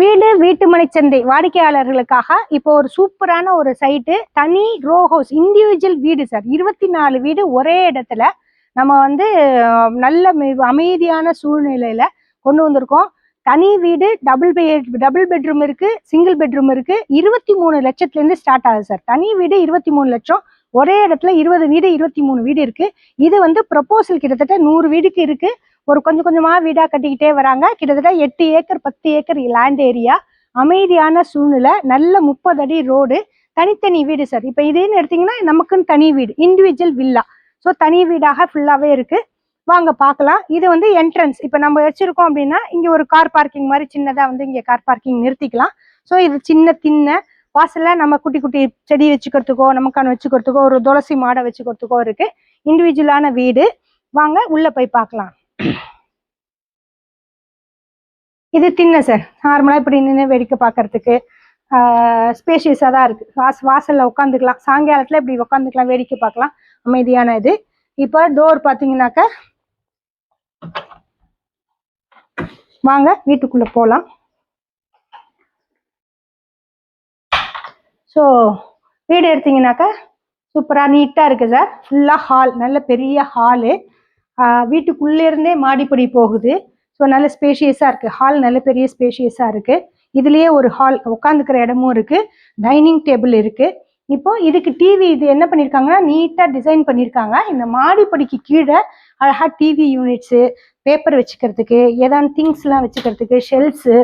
வீடு வீட்டு மனைச்சந்தை வாடிக்கையாளர்களுக்காக இப்போ ஒரு சூப்பரான ஒரு சைட்டு. தனி ரோ ஹவுஸ் இண்டிவிஜுவல் வீடு சார். இருபத்தி நாலு வீடு ஒரே இடத்துல நம்ம வந்து நல்ல அமைதியான சூழ்நிலையில கொண்டு வந்திருக்கோம். தனி வீடு டபுள் பெட் டபுள் பெட்ரூம் இருக்கு சிங்கிள் பெட்ரூம் இருக்கு. இருபத்தி மூணு லட்சத்துல இருந்து ஸ்டார்ட் ஆகுது சார். தனி வீடு இருபத்தி மூணு லட்சம் ஒரே இடத்துல இருபது வீடு இருபத்தி மூணு வீடு இருக்கு. இது வந்து ப்ரப்போசல் கிட்டத்தட்ட நூறு வீடுக்கு இருக்கு. ஒரு கொஞ்சம் கொஞ்சமாக வீடாக கட்டிக்கிட்டே வராங்க. கிட்டத்தட்ட எட்டு ஏக்கர் பத்து ஏக்கர் லேண்ட் ஏரியா அமைதியான சூழ்நிலை. நல்ல முப்பது அடி ரோடு தனித்தனி வீடு சார் இப்போ இதுன்னு எடுத்தீங்கன்னா நமக்குன்னு தனி வீடு. இண்டிவிஜுவல் வில்லா ஸோ தனி வீடாக ஃபுல்லாகவே இருக்குது வாங்க பார்க்கலாம். இது வந்து என்ட்ரன்ஸ் இப்போ நம்ம வச்சுருக்கோம் அப்படின்னா இங்கே ஒரு கார் பார்க்கிங் மாதிரி சின்னதாக வந்து இங்கே கார் பார்க்கிங் நிறுத்திக்கலாம். ஸோ இது சின்ன திண்ணை வாசலில் நம்ம குட்டி குட்டி செடி வச்சுக்கிறதுக்கோ நமக்கான வச்சுக்கிறதுக்கோ ஒரு துளசி மாடை வச்சுக்கிறதுக்கோ இருக்குது இண்டிவிஜுவலான வீடு. வாங்க உள்ளே போய் பார்க்கலாம். இது தின்ன சார். நார்மலாக இப்படி நின்று வேடிக்கை பார்க்கறதுக்கு ஸ்பேஷியஸாக தான் இருக்குது வாஸ் வாசலில் உட்காந்துக்கலாம் சாயங்காலத்தில் இப்படி உட்காந்துக்கலாம் வேடிக்கை பார்க்கலாம். அமைதியான இது. இப்போ டோர் பார்த்தீங்கன்னாக்க வாங்க வீட்டுக்குள்ளே போகலாம் ஸோ வீடு எடுத்தீங்கன்னாக்கா சூப்பராக நீட்டாக இருக்குது சார். ஃபுல்லாக ஹால் நல்ல பெரிய ஹாலு வீட்டுக்குள்ளே இருந்தே மாடிப்படி போகுது. ஸோ நல்ல ஸ்பேஷியஸாக இருக்குது ஹால் நல்ல பெரிய ஸ்பேஷியஸாக இருக்குது இதுலேயே ஒரு ஹால் உட்காந்துக்கிற இடமும் இருக்குது டைனிங் டேபிள் இருக்குது இப்போ இதுக்கு டிவி இது என்ன பண்ணியிருக்காங்கன்னா நீட்டாக டிசைன் பண்ணியிருக்காங்க இந்த மாடிப்படிக்கு கீழே அழகாக டிவி யூனிட்ஸு பேப்பர் வச்சுக்கிறதுக்கு ஏதாவது திங்ஸ்லாம் வச்சுக்கிறதுக்கு ஷெல்ஸு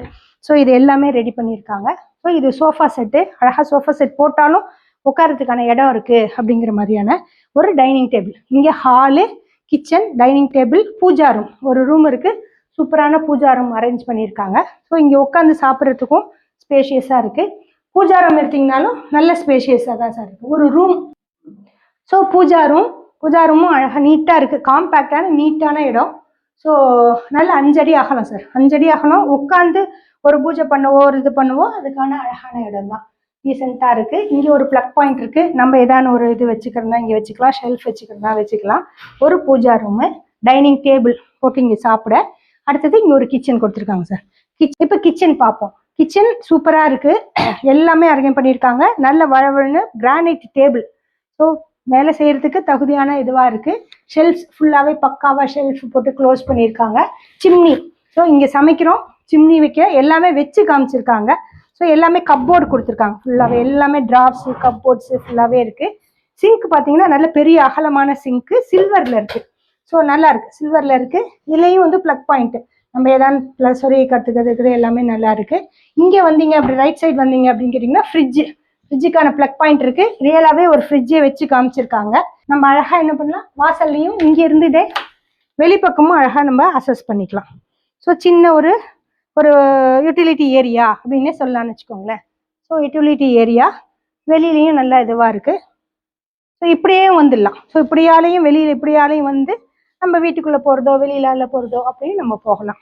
ஸோ இது எல்லாமே ரெடி பண்ணியிருக்காங்க ஸோ இது சோஃபா செட்டு அழகாக சோஃபா செட் போட்டாலும் உட்காரத்துக்கான இடம் இருக்குது அப்படிங்கிற மாதிரியான ஒரு டைனிங் டேபிள் இங்கே hall kitchen dining table puja room ஒரு ரூம் இருக்குது சூப்பரான பூஜா ரூம் அரேஞ்ச் பண்ணியிருக்காங்க. ஸோ இங்கே உட்காந்து சாப்பிட்றதுக்கும் ஸ்பேஷியஸாக இருக்குது பூஜா ரூம் நல்ல ஸ்பேஷியஸாக தான் சார் இருக்குது ஒரு room so puja room puja ரூமும் அழகாக நீட்டாக இருக்குது காம்பேக்டான நீட்டான இடம். ஸோ நல்ல அஞ்சடி அகலம் சார் அஞ்சடி அகலம். உட்காந்து ஒரு பூஜை பண்ணவோ ஒரு இது பண்ணவோ அதுக்கான அழகான இடம் தான். டீசெண்டாக இருக்குது இங்கே ஒரு ப்ளக் பாயிண்ட் இருக்குது நம்ம ஏதான ஒரு இது வச்சுக்கிறதா இங்கே வச்சுக்கலாம். ஷெல்ஃப் வச்சுக்கிறதா வச்சுக்கலாம். ஒரு பூஜா ரூமு டைனிங் டேபிள் போட்டு இங்கே சாப்பிட. அடுத்தது இங்கே ஒரு கிச்சன் கொடுத்துருக்காங்க சார் கிச் இப்போ கிச்சன் பார்ப்போம். கிச்சன் சூப்பராக இருக்குது எல்லாமே அரேஞ்ச் பண்ணியிருக்காங்க. நல்ல வழவழன்னு கிரானைட் டேபிள் ஸோ வேலை செய்யறதுக்கு தகுதியான இதுவாக இருக்குது ஷெல்ஃப்ஸ் ஃபுல்லாகவே பக்காவாக ஷெல்ஃப் போட்டு க்ளோஸ் பண்ணியிருக்காங்க. சிம்னி ஸோ இங்கே சமைக்கிறோம். சிம்னி வைக்க எல்லாமே வச்சு காமிச்சிருக்காங்க. ஸோ எல்லாமே கப்போர்டு கொடுத்துருக்காங்க. ஃபுல்லாகவே எல்லாமே டிராப்ஸு கப்போர்ட்ஸு ஃபுல்லாகவே இருக்குது சிங்க் பார்த்தீங்கன்னா நல்ல பெரிய அகலமான சிங்க்கு சில்வரில் இருக்குது ஸோ நல்லா இருக்கு. சில்வரில் இருக்குது இதுலேயும் வந்து ப்ளக் பாயிண்ட்டு நம்ம ஏதாவது ப்ளஸ் சொரிய கற்றுக்கிறதுக்கு எல்லாமே நல்லா இருக்கு. இங்கே வந்தீங்க அப்படி ரைட் சைடு வந்தீங்க அப்படின்னு கேட்டிங்கன்னா ஃப்ரிட்ஜு ஃப்ரிட்ஜுக்கான ப்ளக் பாயிண்ட் இருக்கு. ரியலாகவே ஒரு ஃப்ரிட்ஜை வச்சு காமிச்சிருக்காங்க. நம்ம அழகாக என்ன பண்ணலாம்? வாசல்லையும் இங்கே இருந்துட்டே வெளிப்பக்கமும் அழகாக நம்ம அசஸ் பண்ணிக்கலாம். ஸோ சின்ன ஒரு ஒரு யூட்டிலிட்டி ஏரியா அப்படின்னே சொல்லலாம்னு வச்சுக்கோங்களேன். ஸோ யூட்டிலிட்டி ஏரியா வெளியிலையும் நல்லா இதுவாக இருக்குது ஸோ இப்படியே வந்துடலாம். ஸோ இப்படியாலையும் வெளியில் இப்படியாலையும் வந்து நம்ம வீட்டுக்குள்ளே போகிறதோ வெளியிலால போகிறதோ அப்படின்னு நம்ம போகலாம்.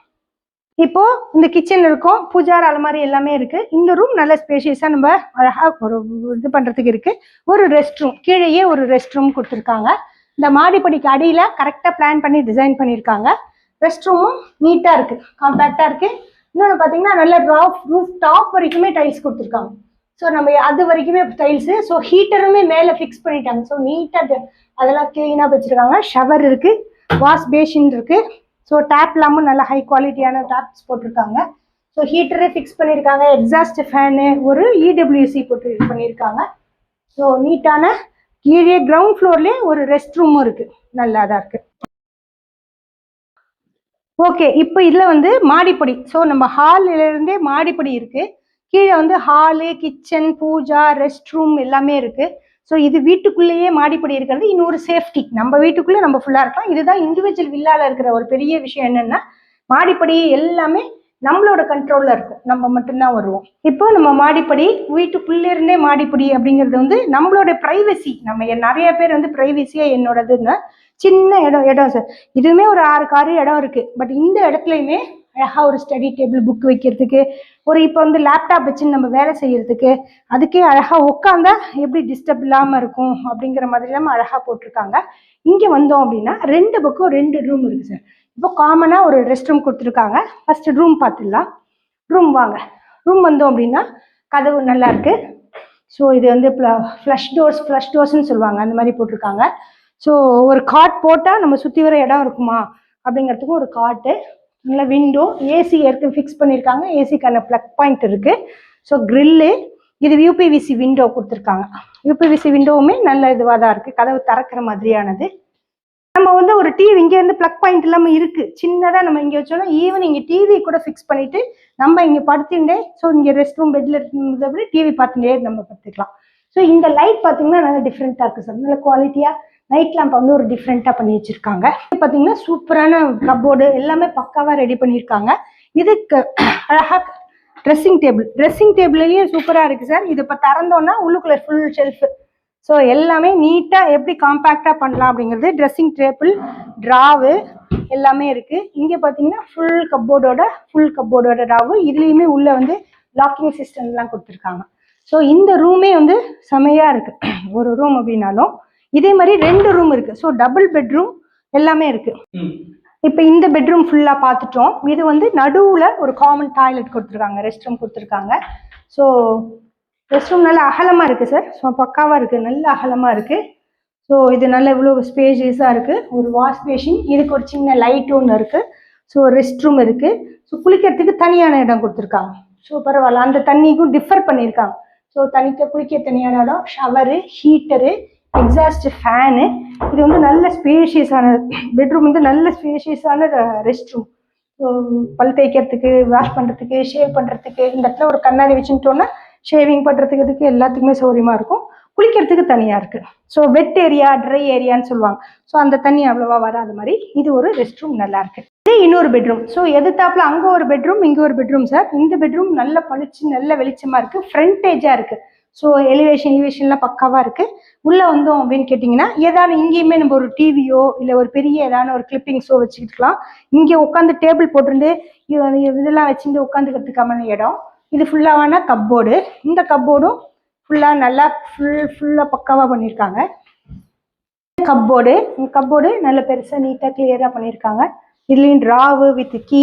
இப்போ இந்த கிச்சன் இருக்கும் பூஜார் அலமாரி எல்லாமே இருக்கு. இந்த ரூம் நல்ல ஸ்பேஷியஸாக நம்ம அழகாக ஒரு இது பண்ணுறதுக்கு இருக்கு. ஒரு ரெஸ்ட் ரூம் கீழேயே ஒரு ரெஸ்ட் ரூம் கொடுத்துருக்காங்க. இந்த மாடிப்படிக்கு அடியில் கரெக்டாக பிளான் பண்ணி டிசைன் பண்ணியிருக்காங்க. ரெஸ்ட் ரூமும் நீட்டாக இருக்கு காம்பேக்டா இருக்கு. இன்னொன்று பார்த்தீங்கன்னா நல்ல ராஃப் ரூஃப் டாப் வரைக்குமே டைல்ஸ் கொடுத்துருக்காங்க. ஸோ நம்ம அது வரைக்குமே டைல்ஸு ஸோ ஹீட்டருமே மேலே ஃபிக்ஸ் பண்ணிட்டாங்க. ஸோ நீட்டாக அதெல்லாம் க்ளீனாக வச்சுருக்காங்க. ஷவர் இருக்குது வாஷ் பேஷின் இருக்கு. ஸோ டேப் இல்லாமல் நல்ல ஹை குவாலிட்டியான டேப்ஸ் போட்டிருக்காங்க. ஸோ ஹீட்டரே ஃபிக்ஸ் பண்ணியிருக்காங்க. எக்ஸாஸ்ட் ஃபேனு ஒரு இடபிள்யூசி போட்டு இது பண்ணியிருக்காங்க. ஸோ நீட்டான கீழே கிரவுண்ட் ஃப்ளோர்லேயே ஒரு ரெஸ்ட் ரூமும் இருக்கு. நல்லா தான் இருக்கு. ஓகே இப்போ இதில் வந்து மாடிப்படி. ஸோ நம்ம ஹால்ல இருந்தே மாடிப்படி இருக்கு. கீழே வந்து hall kitchen puja rest room எல்லாமே இருக்கு. ஸோ இது வீட்டுக்குள்ளேயே மாடிப்படி இருக்கிறது. இன்னொரு சேஃப்டி நம்ம வீட்டுக்குள்ளே நம்ம ஃபுல்லாக இருக்கலாம். இதுதான் இண்டிவிஜுவல் வில்லால இருக்கிற ஒரு பெரிய விஷயம் என்னன்னா மாடிப்படி எல்லாமே நம்மளோட கண்ட்ரோல்ல இருக்கும். நம்ம மட்டும்தான் வருவோம். இப்போ நம்ம மாடிப்படி வீட்டுக்குள்ளே இருந்தே மாடிப்படி அப்படிங்கிறது வந்து நம்மளோட ப்ரைவசி நம்ம நிறைய பேர் வந்து ப்ரைவசியா என்னோடதுன்னு சின்ன இடம் இடம் சார் இதுவுமே ஒரு ஆறு காரு இடம் இருக்கு. பட் இந்த இடத்துலையுமே அழகாக ஒரு ஸ்டடி டேபிள் புக் வைக்கிறதுக்கு ஒரு இப்போ வந்து லேப்டாப் வச்சு நம்ம வேலை செய்கிறதுக்கு அதுக்கே அழகாக உட்காந்தா எப்படி டிஸ்டர்ப் இல்லாமல் இருக்கும் அப்படிங்கிற மாதிரி எல்லாம் அழகாக போட்டிருக்காங்க. இங்கே வந்தோம் அப்படின்னா ரெண்டு பக்கம் ரெண்டு ரூம் இருக்குது சார் இப்போ காமனாக ஒரு ரெஸ்ட் ரூம் கொடுத்துருக்காங்க. ஃபஸ்ட்டு ரூம் பார்த்துடலாம். ரூம் வாங்க. ரூம் வந்தோம் அப்படின்னா கதவு நல்லா இருக்கு. ஸோ இது வந்து ஃப்ளஷ் டோர்ஸ் ஃப்ளஷ் டோர்ஸ்னு சொல்லுவாங்க. அந்த மாதிரி போட்டிருக்காங்க. ஸோ ஒரு காட் போட்டால் நம்ம சுற்றி வர இடம் இருக்குமா? அப்படிங்கிறதுக்கும் ஒரு காட்டு நல்ல விண்டோ ஏசி ஏற்க ஃபிக்ஸ் பண்ணியிருக்காங்க ஏசிக்கான ப்ளக் பாயிண்ட் இருக்குது ஸோ க்ரில்லு இது யூபிவிசி விண்டோ கொடுத்துருக்காங்க. யூபிவிசி விண்டோவுமே நல்ல இதுவாக தான் இருக்குது கதவு திறக்கிற மாதிரியானது. நம்ம வந்து ஒரு டிவி இங்கேருந்து ப்ளக் பாயிண்ட் இல்லாமல் இருக்குது சின்னதாக நம்ம இங்கே வச்சோம்னா ஈவன் இங்கே டிவி கூட ஃபிக்ஸ் பண்ணிவிட்டு நம்ம இங்கே படுத்துட்டே ஸோ இங்கே ரெஸ்ட் ரூம் பெட்டில் இருந்தபடி டிவி பார்த்துட்டே நம்ம படுத்துக்கலாம். ஸோ இந்த லைட் பார்த்தீங்கன்னா நல்லா டிஃப்ரெண்ட்டாக இருக்குது சார் நல்ல குவாலிட்டியாக நைட் லேம்ப் வந்து ஒரு டிஃப்ரெண்ட்டாக பண்ணி வச்சுருக்காங்க. பார்த்தீங்கன்னா சூப்பரான கப்போர்டு எல்லாமே பக்காவாக ரெடி பண்ணியிருக்காங்க. இதுக்கு அழகாக ட்ரெஸ்ஸிங் டேபிள் ட்ரெஸ்ஸிங் டேபிள்லேயும் சூப்பராக இருக்குது சார் இது இப்போ திறந்தோன்னா உள்ளுக்குள்ள ஃபுல் ஷெல்ஃபு ஸோ எல்லாமே நீட்டாக எப்படி காம்பேக்டாக பண்ணலாம் அப்படிங்கிறது ட்ரெஸ்ஸிங் டேபிள் ட்ராவு எல்லாமே இருக்குது இங்கே பார்த்தீங்கன்னா ஃபுல் கப்போர்டோட ஃபுல் கப்போர்டோட ட்ராவு இதுலேயுமே உள்ளே வந்து லாக்கிங் சிஸ்டம்லாம் கொடுத்துருக்காங்க. ஸோ இந்த ரூமே வந்து செமையாக இருக்குது ஒரு ரூம் அப்படின்னாலும் இதே மாதிரி ரெண்டு ரூம் இருக்குது ஸோ டபுள் பெட்ரூம் எல்லாமே இருக்குது இப்போ இந்த பெட்ரூம் ஃபுல்லாக பார்த்துட்டோம். இது வந்து நடுவில் ஒரு காமன் டாய்லெட் கொடுத்துருக்காங்க. ரெஸ்ட் ரூம் கொடுத்துருக்காங்க. ஸோ ரெஸ்ட் ரூம் நல்லா அகலமாக இருக்குது சார் ஸோ பக்காவாக இருக்குது நல்ல அகலமாக இருக்குது ஸோ இது நல்ல இவ்வளோ ஸ்பேஷியஸாக இருக்குது ஒரு வாஷ் பேஷின் இதுக்கு ஒரு சின்ன லைட் ஒன்று இருக்குது ஸோ ரெஸ்ட் ரூம் இருக்குது ஸோ குளிக்கிறதுக்கு தனியான இடம் கொடுத்துருக்காங்க. ஸோ பரவாயில்ல. அந்த தண்ணிக்கும் டிஃபர் பண்ணியிருக்காங்க. ஸோ தனிக்க குளிக்க தனியான இடம். ஷவரு ஹீட்டரு எக்ஸாஸ்ட் ஃபேனு இது வந்து நல்ல ஸ்பேஷியஸான பெட்ரூம் வந்து நல்ல ஸ்பேஷியஸான ரெஸ்ட் ரூம் பல் தேய்க்கிறதுக்கு வாஷ் பண்ணுறதுக்கு ஷேவ் பண்ணுறதுக்கு இந்த இடத்துல ஒரு கண்ணாடி வச்சுட்டோன்னா ஷேவிங் பண்ணுறதுக்கு இதுக்கு எல்லாத்துக்குமே சௌரியமாக இருக்கும். குளிக்கிறதுக்கு தனியாக இருக்குது ஸோ வெட் ஏரியா ட்ரை ஏரியான்னு சொல்லுவாங்க. ஸோ அந்த தண்ணி அவ்வளோவா வராத மாதிரி இது ஒரு ரெஸ்ட் ரூம் நல்லாயிருக்கு இதே இன்னொரு பெட்ரூம் ஸோ எதிர்த்தாப்புல அங்கே ஒரு பெட்ரூம் இங்கே ஒரு பெட்ரூம் சார் இந்த பெட்ரூம் நல்ல பளிச்சு நல்ல வெளிச்சமாக இருக்குது ஃப்ரண்டேஜாக இருக்குது ஸோ எலிவேஷன் எலிவேஷன்லாம் பக்காவாக இருக்குது உள்ளே வந்தோம் அப்படின்னு கேட்டிங்கன்னா ஏதாவது இங்கேயுமே நம்ம ஒரு டிவியோ இல்லை ஒரு பெரிய ஏதாவது ஒரு கிளிப்பிங்ஸோ வச்சுக்கிட்டுக்கலாம். இங்கே உட்காந்து டேபிள் போட்டுருந்து இதெல்லாம் வச்சுட்டு உட்காந்துக்கிறதுக்கான இடம். இது ஃபுல்லாவான கப்போர்டு இந்த கப்போர்டும் ஃபுல்லாக நல்லா ஃபுல் ஃபுல்லாக பக்காவாக பண்ணியிருக்காங்க. கப்போர்டு கப்போர்டு நல்ல பெருசாக நீட்டாக கிளியராக பண்ணியிருக்காங்க. இதுலேயும் ட்ராவு வித் கீ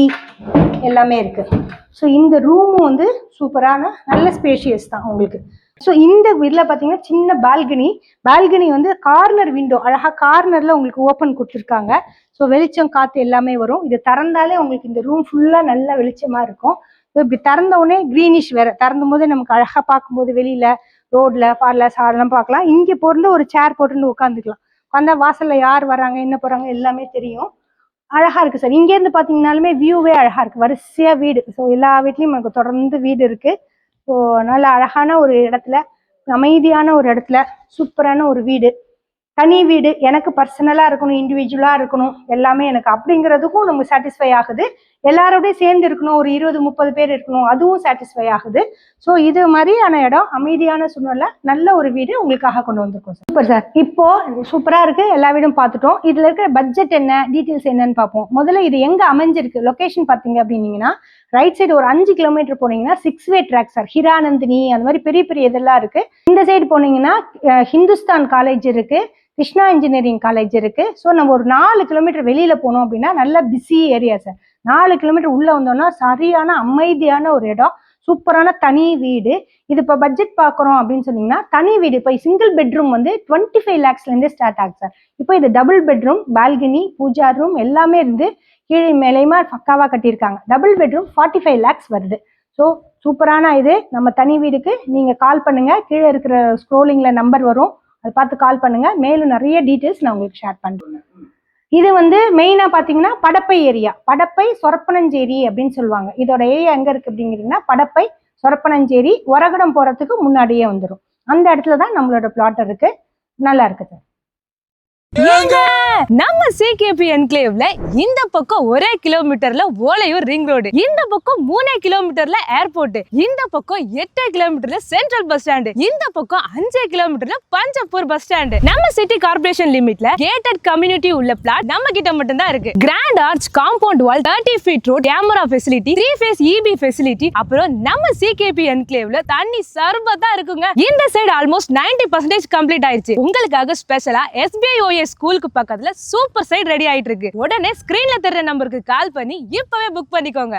எல்லாமே இருக்குது ஸோ இந்த ரூமும் வந்து சூப்பரான நல்ல ஸ்பேஷியஸ் தான் உங்களுக்கு. ஸோ இந்த இதில் பார்த்தீங்கன்னா சின்ன பால்கனி பால்கனி வந்து கார்னர் விண்டோ அழகாக கார்னரில் உங்களுக்கு ஓப்பன் கொடுத்துருக்காங்க. ஸோ வெளிச்சம் காற்று எல்லாமே வரும். இது திறந்தாலே உங்களுக்கு இந்த ரூம் ஃபுல்லாக நல்ல வெளிச்சமாக இருக்கும். ஸோ இப்படி திறந்த உடனே க்ரீனிஷ் வேறு. திறந்தும் போது நமக்கு அழகாக பார்க்கும்போது வெளியில் ரோட்ல பார்லர்ஸ் அதெல்லாம் பார்க்கலாம். இங்கே பொருந்து ஒரு சேர் போட்டுன்னு உட்காந்துக்கலாம் உட்காந்தா வாசல்ல யார் வராங்க என்ன போறாங்க எல்லாமே தெரியும். அழகா இருக்கு சார். இங்க இருந்து பாத்தீங்கன்னாலுமே வியூவே அழகா இருக்கு. வரிசையா வீடு. ஸோ எல்லா வீட்லயும் நமக்கு தொடர்ந்து வீடு இருக்கு. ஸோ நல்ல அழகான ஒரு இடத்துல அமைதியான ஒரு இடத்துல சூப்பரான ஒரு வீடு. தனி வீடு. எனக்கு பர்சனலா இருக்கணும் இண்டிவிஜுவலா இருக்கணும் எல்லாமே எனக்கு அப்படிங்கிறதுக்கும் நமக்கு சாட்டிஸ்ஃபை ஆகுது. எல்லாரோடய சேர்ந்து இருக்கணும் ஒரு இருபது முப்பது பேர் இருக்கணும் அதுவும் சாட்டிஸ்ஃபை ஆகுது. ஸோ இது மாதிரியான இடம் அமைதியான சூழ்நிலை நல்ல ஒரு வீடு உங்களுக்காக கொண்டு வந்திருக்கோம் சார் சூப்பர் சார் இப்போ சூப்பராக இருக்கு எல்லா வீடும் பார்த்துட்டோம். இதில் இருக்கிற பட்ஜெட் என்ன டீட்டெயில்ஸ் என்னன்னு பார்ப்போம். முதல்ல இது எங்கே அமைஞ்சிருக்கு? லொகேஷன் பார்த்தீங்க அப்படின்னீங்கன்னா ரைட் சைடு ஒரு அஞ்சு கிலோமீட்டர் போனீங்கன்னா six way track sir Hiranandani அந்த மாதிரி பெரிய பெரிய இதெல்லாம் இருக்கு. இந்த சைடு போனீங்கன்னா ஹிந்துஸ்தான் காலேஜ் இருக்கு. கிருஷ்ணா இன்ஜினியரிங் காலேஜ் இருக்கு. ஸோ நம்ம ஒரு நாலு கிலோமீட்டர் வெளியில போனோம் அப்படின்னா நல்ல பிஸி ஏரியா சார் நாலு கிலோமீட்டர் உள்ள வந்தோம்னா சரியான அமைதியான ஒரு இடம். சூப்பரான தனி வீடு. இது இப்போ பட்ஜெட் பார்க்குறோம் அப்படின்னு சொன்னீங்கன்னா தனி வீடு. இப்போ சிங்கிள் பெட்ரூம் வந்து டுவெண்ட்டி ஃபைவ் லேக்ஸ்லேருந்து ஸ்டார்ட் ஆகுது சார் இப்போ இது double bedroom balcony puja room எல்லாமே இருந்து கீழே மேலேயுமா பக்காவாக கட்டியிருக்காங்க. Double bedroom forty five lakhs வருது. ஸோ சூப்பரான இது. நம்ம தனி வீடுக்கு நீங்கள் கால் பண்ணுங்கள் கீழே இருக்கிற ஸ்க்ரோலிங்கில் நம்பர் வரும். அதை பார்த்து கால் பண்ணுங்க. மேலும் நிறைய டீட்டெயில்ஸ் நான் உங்களுக்கு ஷேர் பண்ணுறேன் இது வந்து மெயினாக பார்த்தீங்கன்னா படப்பை ஏரியா. படப்பை சொரப்பனஞ்சேரி அப்படின்னு சொல்லுவாங்க. இதோட ஏரியா எங்கே இருக்குது அப்படிங்கிறீங்கன்னா படப்பை சொரப்பனஞ்சேரி ஒரகடம் போகிறதுக்கு முன்னாடியே வந்துடும் அந்த இடத்துல தான் நம்மளோட பிளாட் இருக்கு. நல்லா இருக்கு சார். நம்ம சிகேபி என்க்ளேவ்ல இந்த பக்கம் ஒரே கிலோமீட்டர்ல ஓலையூர் ரிங் ரோடு. இந்த பக்கம் மூணே கிலோமீட்டர்ல ஏர்போர்ட் இந்த பக்கம் எட்டு கிலோமீட்டர்ல சென்ட்ரல் பஸ் ஸ்டாண்டு. இந்த பக்கம் அஞ்சு கிலோமீட்டர்ல பஞ்சப்பூர் பஸ் ஸ்டாண்டு. நம்ம சிட்டி கார்பரேஷன் லிமிட்ல கேட்டட் கம்யூனிட்டி உள்ள பிளாட் நம்ம கிட்ட மட்டும் தான் இருக்கு grand arch compound wall thirty feet road camera facility three phase EB facility அப்புறம் நம்ம சிகேபி என்க்ளேவ்ல தண்ணி சர்பத்தா இருக்குங்க. இந்த சைடு ஆல்மோஸ்ட் 90% பர்சன்டேஜ் கம்ப்ளீட் ஆயிருச்சு. உங்களுக்காக ஸ்பெஷலா எஸ்பிஐ ஸ்கூலுக்கு பக்கத்துல சூப்பர் சைட் ரெடி ஆயிட்டு இருக்கு உடனே ஸ்கிரீன்ல தெரிற நம்பருக்கு கால் பண்ணி இப்பவே புக் பண்ணிக்கோங்க.